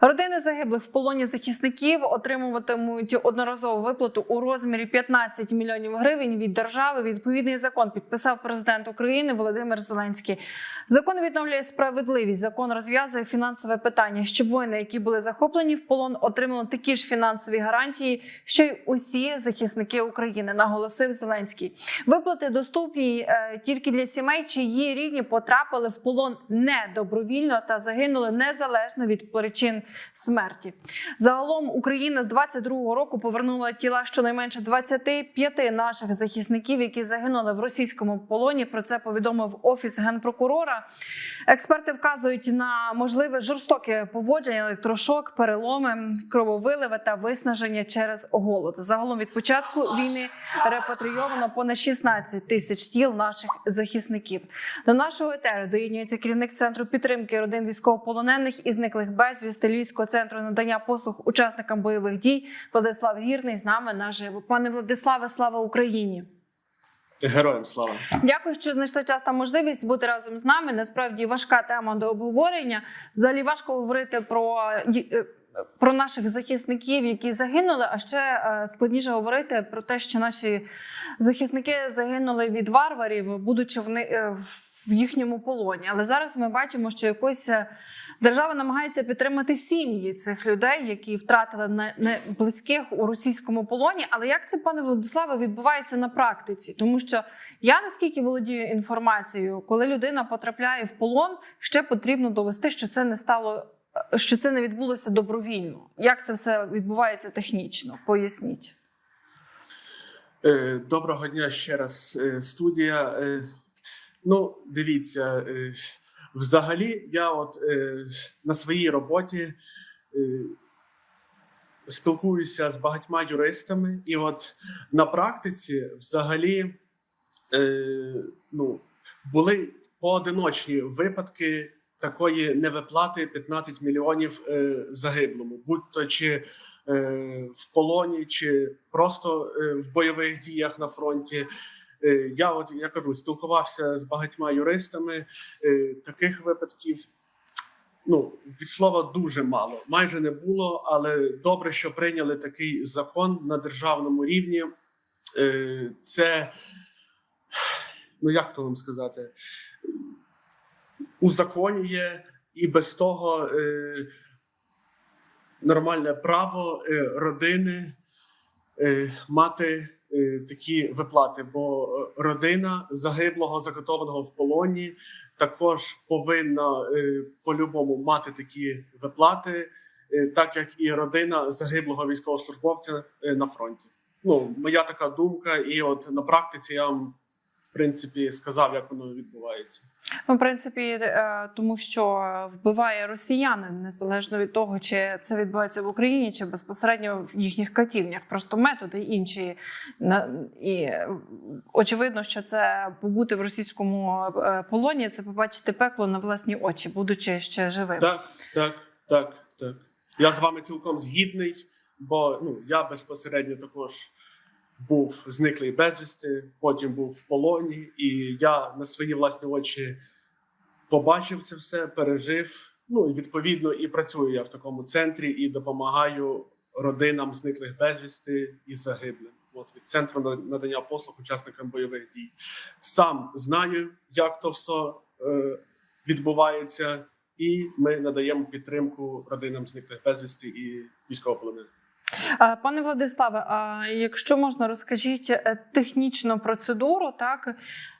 Родини загиблих в полоні захисників отримуватимуть одноразову виплату у розмірі 15 мільйонів гривень від держави. Відповідний закон підписав президент України Володимир Зеленський. Закон відновлює справедливість. Закон розв'язує фінансове питання, щоб воїни, які були захоплені в полон, отримали такі ж фінансові гарантії, що й усі захисники України. Наголосив Зеленський. Виплати доступні е, тільки для сімей, чиї рідні потрапили в полон не добровільно та загинули незалежно від причин смерті. Загалом Україна з 22-го року повернула тіла щонайменше 25 наших захисників, які загинули в російському полоні. Про це повідомив офіс генпрокурора. Експерти вказують на можливе жорстоке поводження, електрошок, переломи, крововиливи та виснаження через голод. Загалом від початку війни репатрійовано понад 16 тисяч тіл наших захисників. До нашого етеру доєднюється керівник центру підтримки родин військовополонених і зниклих безвісти Львівського центру надання послуг учасникам бойових дій. Владислав Гірний з нами наживо. Пане Владиславе, слава Україні! Героям слава. Дякую, що знайшли час та можливість бути разом з нами. Насправді важка тема до обговорення. Взагалі важко говорити про. е, Про наших захисників, які загинули, а ще е, складніше говорити про те, що наші захисники загинули від варварів, будучи в, е, в їхньому полоні. Але зараз ми бачимо, що якось держава намагається підтримати сім'ї цих людей, які втратили не, близьких у російському полоні. Але як це, пане Владиславе, відбувається на практиці? Тому що я наскільки володію інформацією, коли людина потрапляє в полон, ще потрібно довести, що це не стало. Що це не відбулося добровільно? Як це все відбувається технічно? Поясніть. Е, Доброго дня ще раз, е, студія. Е, Ну, дивіться, взагалі, я от е, на своїй роботі е, спілкуюся з багатьма юристами, і от на практиці взагалі е, ну, були поодиночні випадки такої невиплати 15 мільйонів е, загиблому, будь-то чи е, в полоні, чи просто е, в бойових діях на фронті. Е, Я от я кажу, спілкувався з багатьма юристами. е, Таких випадків ну від слова дуже мало, майже не було. Але добре, що прийняли такий закон на державному рівні. Е, Це ну як то вам сказати, узаконює і без того нормальне право родини мати такі виплати, бо е, родина загиблого, заготованого в полоні, також повинна е, по-любому мати такі виплати, е, так як і родина загиблого військовослужбовця е, на фронті. Ну, моя така думка, і от на практиці я вам в принципі сказав, як воно відбувається. Ну, в принципі, е, тому що вбиває росіянин незалежно від того, чи це відбувається в Україні, чи безпосередньо в їхніх катівнях. Просто методи інші. І е, очевидно, що це побути в російському е, полоні, це побачити пекло на власні очі, будучи ще живим. Так, так, так, так. Я з вами цілком згідний, бо ну я безпосередньо також був зниклий безвісти, потім був в полоні, і я на свої власні очі побачив це все, пережив. Ну і відповідно і працюю я в такому центрі і допомагаю родинам зниклих безвісти і загиблим. От від центру на- надання послуг учасникам бойових дій. Сам знаю, як то все е, відбувається, і ми надаємо підтримку родинам зниклих безвісти і військовополонених. А, Пане Владиславе, а якщо можна, розкажіть е, технічну процедуру, так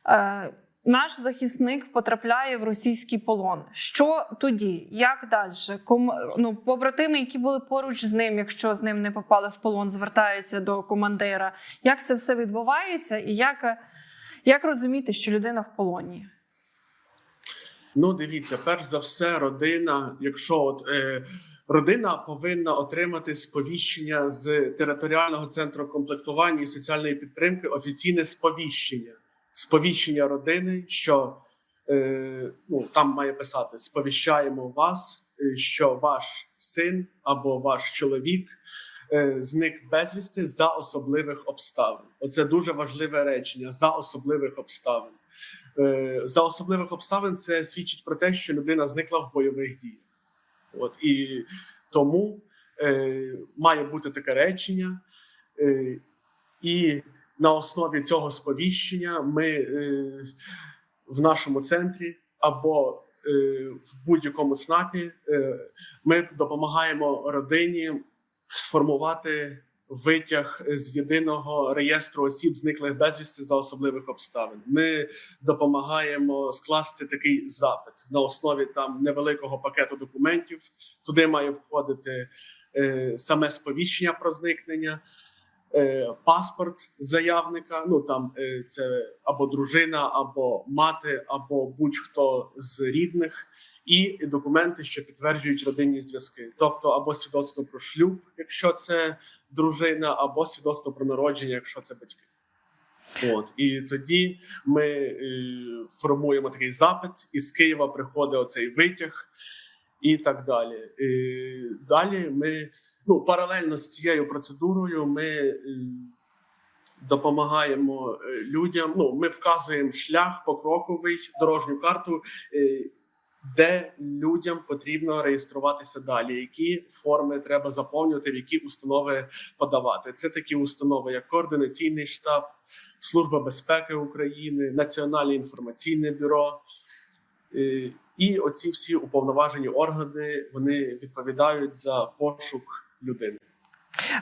е, наш захисник потрапляє в російський полон. Що тоді? Як далі? Ком... Ну, побратими, які були поруч з ним, якщо з ним не попали в полон, звертаються до командира. Як це все відбувається, і як, е, як розуміти, що людина в полоні? Ну, дивіться, перш за все, родина, якщо от е, родина повинна отримати сповіщення з територіального центру комплектування і соціальної підтримки, офіційне сповіщення, сповіщення родини, що е, ну там має писати: сповіщаємо вас, е, що ваш син або ваш чоловік. е, Зник безвісти за особливих обставин. Оце дуже важливе речення за особливих обставин. Е, за особливих обставин це свідчить про те, що людина зникла в бойових діях. От і тому е, має бути таке речення, е, і на основі цього сповіщення ми е, в нашому центрі або е, в будь-якому СНАПі е, ми допомагаємо родині сформувати витяг з єдиного реєстру осіб, зниклих безвісти за особливих обставин. Ми допомагаємо скласти такий запит на основі там невеликого пакету документів. Туди має входити е, саме сповіщення про зникнення. е, Паспорт заявника, ну там е, це або дружина, або мати, або будь-хто з рідних, і документи, що підтверджують родинні зв'язки, тобто або свідоцтво про шлюб, якщо це дружина, або свідоцтво про народження, якщо це батьки. От і тоді ми е, формуємо такий запит, і з Києва приходить оцей витяг, і так далі. Е, далі ми ну паралельно з цією процедурою ми. е, Допомагаємо е, людям. Ну, ми вказуємо шлях покроковий, дорожню карту, е, де людям потрібно реєструватися далі, які форми треба заповнювати, в які установи подавати. Це такі установи, як координаційний штаб, Служба безпеки України, Національне інформаційне бюро. Е, І оці всі уповноважені органи вони відповідають за пошук людини.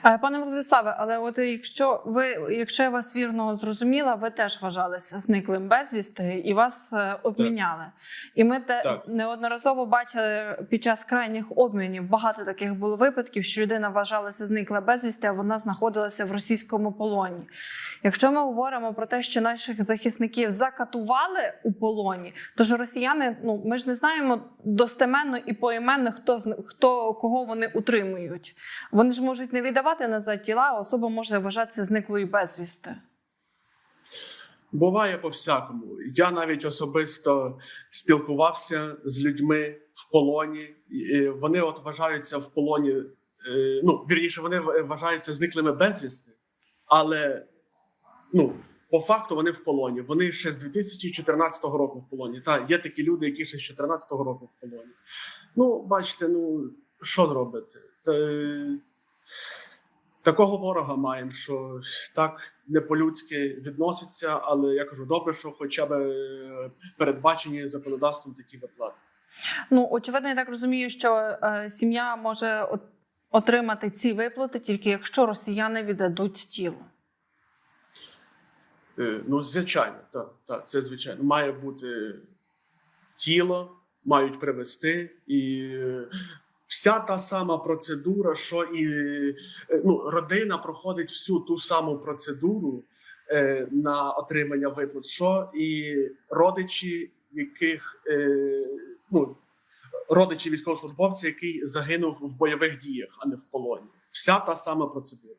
Е, Пане Владиславе, але от якщо ви, якщо я вас вірно зрозуміла, ви теж вважалися зниклим безвісти і вас е, обміняли. І ми те Так. неодноразово бачили під час крайніх обмінів. Багато таких було випадків, що людина вважалася зникла безвісти, а вона знаходилася в російському полоні. Якщо ми говоримо про те, що наших захисників закатували у полоні, то ж росіяни, ну ми ж не знаємо достеменно і поіменно, хто хто кого вони утримують. Вони ж можуть не віддавати назад тіла, особа може вважатися зниклою безвісти. Буває по-всякому. Я навіть особисто спілкувався з людьми в полоні. І Вони от вважаються в полоні. е, Ну, вірніше, вони вважаються зниклими безвісти, але ну, по факту вони в полоні. Вони ще з 2014 року в полоні. Та є такі люди, які ще з 2014 року в полоні. Ну, бачите, ну що зробити? Та, Такого ворога маємо, що так не по-людськи відноситься, але я кажу, добре, що хоча б е, передбачені законодавством такі виплати. Ну очевидно, я так розумію, що е, сім'я може от- отримати ці виплати тільки якщо росіяни віддадуть тіло. Е, Ну, звичайно, так, так, це звичайно. Має бути тіло, мають привезти, і е, вся та сама процедура, що і е, ну, родина проходить всю ту саму процедуру е, на отримання виплат, що і родичі, яких е, ну, родичі військовослужбовця, який загинув в бойових діях, а не в полоні. Вся та сама процедура.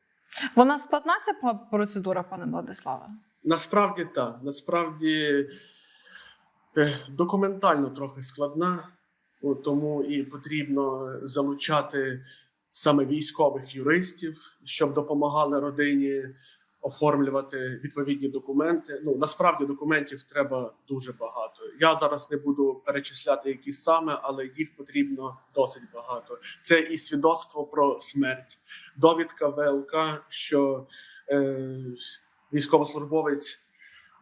Вона складна ця процедура, пане Владиславе? Насправді так. Насправді е, документально трохи складна, от тому і потрібно залучати саме військових юристів, щоб допомагали родині оформлювати відповідні документи. Ну насправді документів треба дуже багато. Я зараз не буду перечисляти які саме, але їх потрібно досить багато. Це і свідоцтво про смерть, довідка ВЛК, що е, військовослужбовець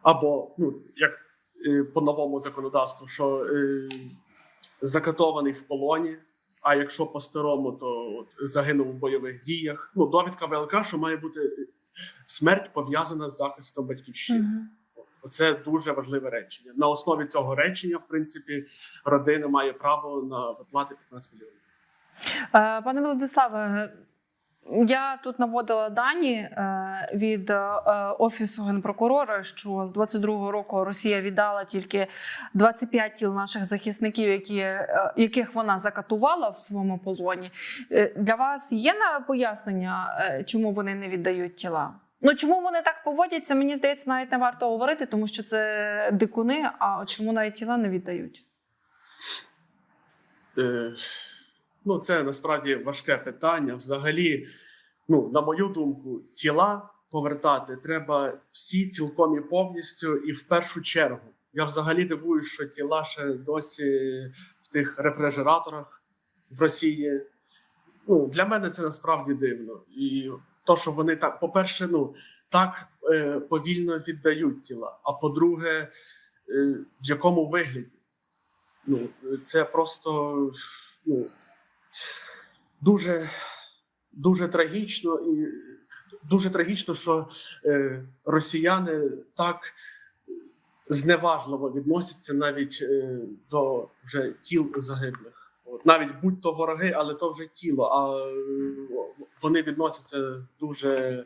або ну як е, по новому законодавству, що е, закатований в полоні. А якщо по старому, то от, загинув в бойових діях. Ну, довідка ВЛК, що має бути е, смерть пов'язана з захистом батьківщини. Оце дуже важливе речення. На основі цього речення, в принципі, родина має право на виплати 15 мільйонів. Е, Пане Владиславе, я тут наводила дані е, від е, офісу генпрокурора, що з 22-го року Росія віддала тільки 25 тіл наших захисників, які, е, яких вона закатувала в своєму полоні. Для вас є на пояснення, чому вони не віддають тіла? Ну чому вони так поводяться? Мені здається, навіть не варто говорити, тому що це дикуни. А чому навіть тіла не віддають? Ну, це насправді важке питання. Взагалі, ну, на мою думку, тіла повертати треба всі цілком і повністю, і в першу чергу. Я взагалі дивуюсь, що тіла ще досі в тих рефрижераторах в Росії. ну, для мене це насправді дивно. І то, що вони так, по-перше, ну так е, повільно віддають тіла. А по-друге, е, в якому вигляді? Ну, це просто ну, дуже, дуже трагічно і дуже трагічно, що е, росіяни так зневажливо відносяться навіть е, до вже тіл загиблих. Навіть будь-то вороги, але то вже тіло. А вони відносяться дуже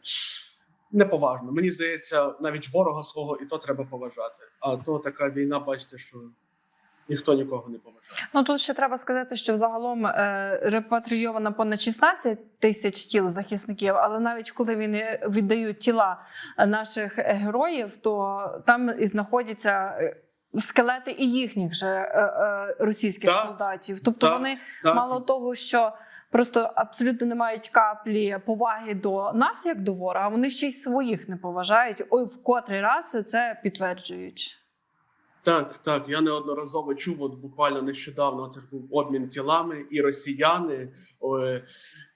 неповажно. Мені здається, навіть ворога свого і то треба поважати. А то така війна, бачите, що ніхто нікого не поважає. Ну тут ще треба сказати, що взагалом е, репатрійовано понад 16 тисяч тіл захисників, але навіть коли вони віддають тіла наших героїв, то там і знаходяться. е, Скелети і їхніх же е, е, російських Так, солдатів, тобто так, вони Так, мало того, що просто абсолютно не мають каплі поваги до нас, як до ворога, вони ще й своїх не поважають. Ой, в котрий раз це підтверджують. Так, так, я неодноразово чув, от буквально нещодавно це ж був обмін тілами, і росіяни е,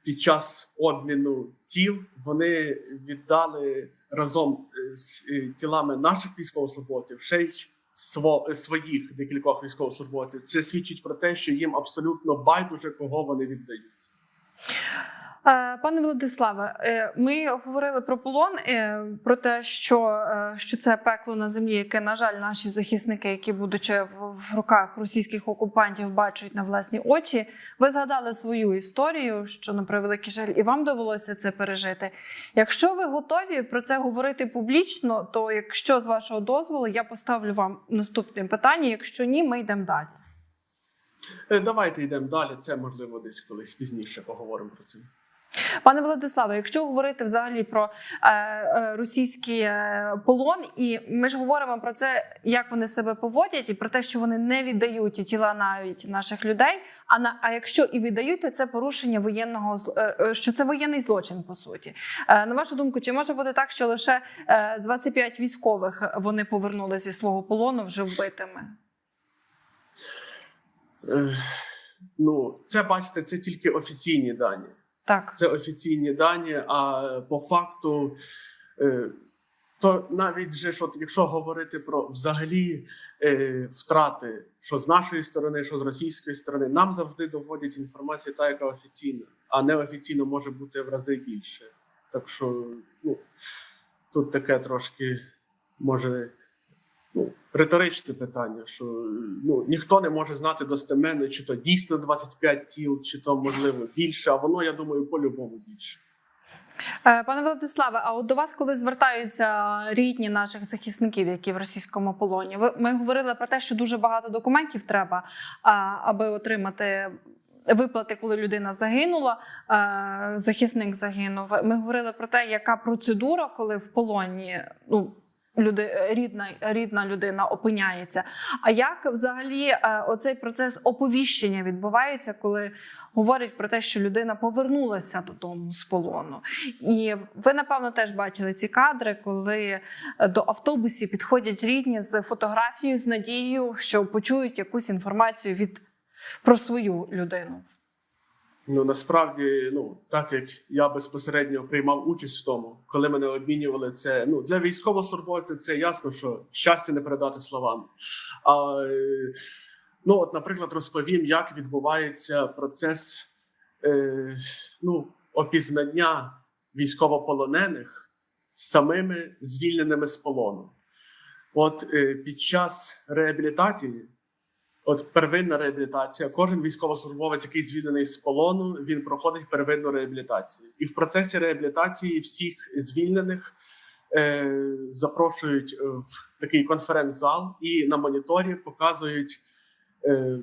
під час обміну тіл вони віддали разом з е, тілами наших військовослужбовців ще й сво, своїх декількох військовослужбовців. Це свідчить про те, що їм абсолютно байдуже, кого вони віддають. Пане Владиславе, е, ми говорили про полон, е, про те, що, е, що це пекло на землі, яке, на жаль, наші захисники, які, будучи в, руках російських окупантів, бачать на власні очі. Ви згадали свою історію, що на превеликий жаль, і вам довелося це пережити. Якщо ви готові про це говорити публічно, то якщо з вашого дозволу, я поставлю вам наступне питання. Якщо ні, ми йдемо далі. Давайте йдемо далі. Це можливо десь колись пізніше поговоримо про це. Пане Владиславе, якщо говорити взагалі про е, е, російський е, полон, і ми ж говоримо про це, як вони себе поводять, і про те, що вони не віддають тіла навіть наших людей. А на а якщо і віддають, то це порушення воєнного е, е, що це воєнний злочин по суті. Е, на вашу думку, чи може бути так, що лише е, 25 військових вони повернули зі свого полону вже вбитими? Е, Ну, це бачите, це тільки офіційні дані. Так. Це офіційні дані. А по факту, е, то навіть же от, якщо говорити про взагалі е, втрати, що з нашої сторони, що з російської сторони, нам завжди доводять інформацію, та яка офіційна, а неофіційно може бути в рази більше. Так що ну, тут таке трошки може. Риторичне питання, що ну ніхто не може знати достеменно, чи то дійсно 25 тіл, чи то можливо більше. А воно, я думаю, по-любому більше. Е, Пане Владиславе, а от до вас, коли звертаються рідні наших захисників, які в російському полоні, ви ми говорили про те, що дуже багато документів треба, аби отримати. Виплати, коли людина загинула, е, захисник загинув. Ми говорили про те, яка процедура, коли в полоні ну, люди, рідна, рідна людина опиняється. А як взагалі е, оцей процес оповіщення відбувається, коли говорять про те, що людина повернулася додому з полону? І ви, напевно, теж бачили ці кадри, коли е, до автобусів підходять рідні з фотографією, з надією, що почують якусь інформацію від про свою людину. Ну насправді, ну так як я безпосередньо приймав участь в тому, коли мене обмінювали це. Ну для військовослужбовця це ясно, що щастя не передати словами. А ну, от, наприклад, розповім, як відбувається процес е, ну, опізнання військовополонених самими звільненими з полону. От е, під час реабілітації. От первинна реабілітація. Кожен військовослужбовець, який звільнений з полону, він проходить первинну реабілітацію. І в процесі реабілітації всіх звільнених е, запрошують е, в такий конференц-зал і на моніторі показують е,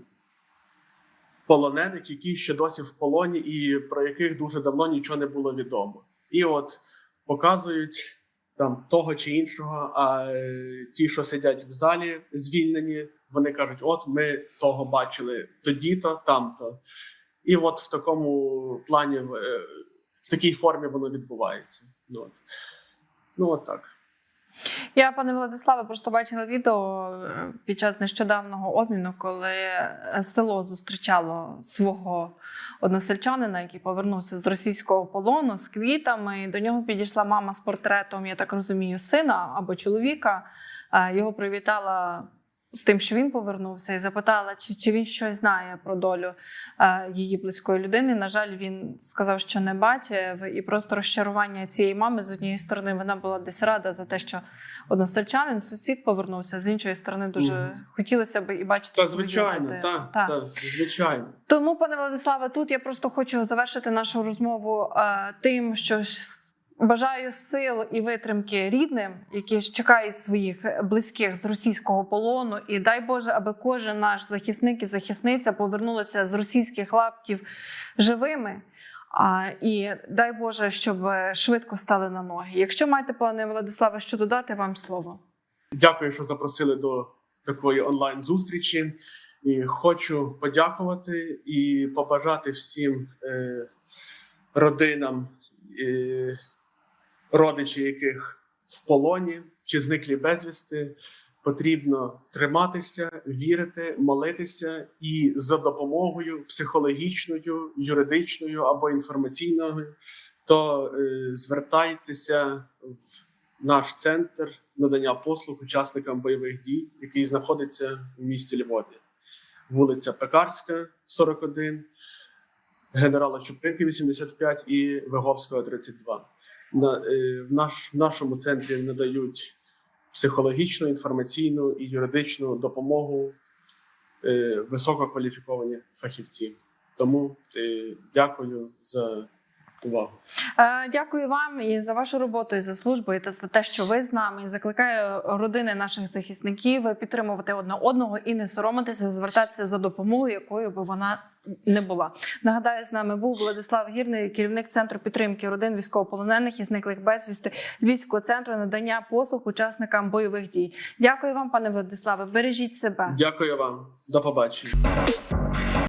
полонених, які ще досі в полоні, і про яких дуже давно нічого не було відомо. І от показують там того чи іншого. А е, ті, що сидять в залі, звільнені, вони кажуть: от ми того бачили тоді-то, там-то. І от в такому плані, в, е, такій формі воно відбувається. Ну, от. ну от так. Я, пане Владиславе, просто бачила відео е, під час нещодавнього обміну, коли е, село зустрічало свого односельчанина, який повернувся з російського полону з квітами. До нього підійшла мама з портретом, я так розумію, сина або чоловіка. Його привітала з тим, що він повернувся, і запитала, чи, чи він щось знає про долю е, її близької людини. На жаль, він сказав, що не бачив, і просто розчарування цієї мами з однієї сторони вона була десь рада за те, що односельчанин, сусід повернувся. З іншої сторони, дуже Мгм. хотілося б і бачити Та звичайно, так, Так. так, звичайно. Тому, пане Владиславе, тут я просто хочу завершити нашу розмову е, тим, що бажаю сил і витримки рідним, які чекають своїх близьких з російського полону. І дай Боже, аби кожен наш захисник і захисниця повернулися з російських лапків живими. А, і дай Боже, щоб швидко стали на ноги. Якщо маєте, пане Владиславе, що додати, вам слово. Дякую, що запросили до такої онлайн зустрічі. І хочу подякувати і побажати всім е, родинам, е, родичі, яких в полоні чи зниклі безвісти. Потрібно триматися, вірити, молитися і за допомогою психологічною, юридичною або інформаційною, то е, звертайтеся в наш центр надання послуг учасникам бойових дій, який знаходиться в місті Львові, вулиця Пекарська, 41, генерала Чупринки, 85 і Виговського, 32. На, е, в, наш, в нашому центрі надають психологічну, інформаційну і юридичну допомогу е, висококваліфіковані фахівці. Тому е, дякую за увагу. Е, Дякую вам і за вашу роботу, і за службу, і за те, що ви з нами. І закликаю родини наших захисників підтримувати одне одного і не соромитися, звертатися за допомогою, якою би вона не була. Нагадаю, з нами був Владислав Гірний, керівник центру підтримки родин військовополонених і зниклих безвісти Львівського центру надання послуг учасникам бойових дій. Дякую вам, пане Владиславе. Бережіть себе. Дякую вам. До побачення.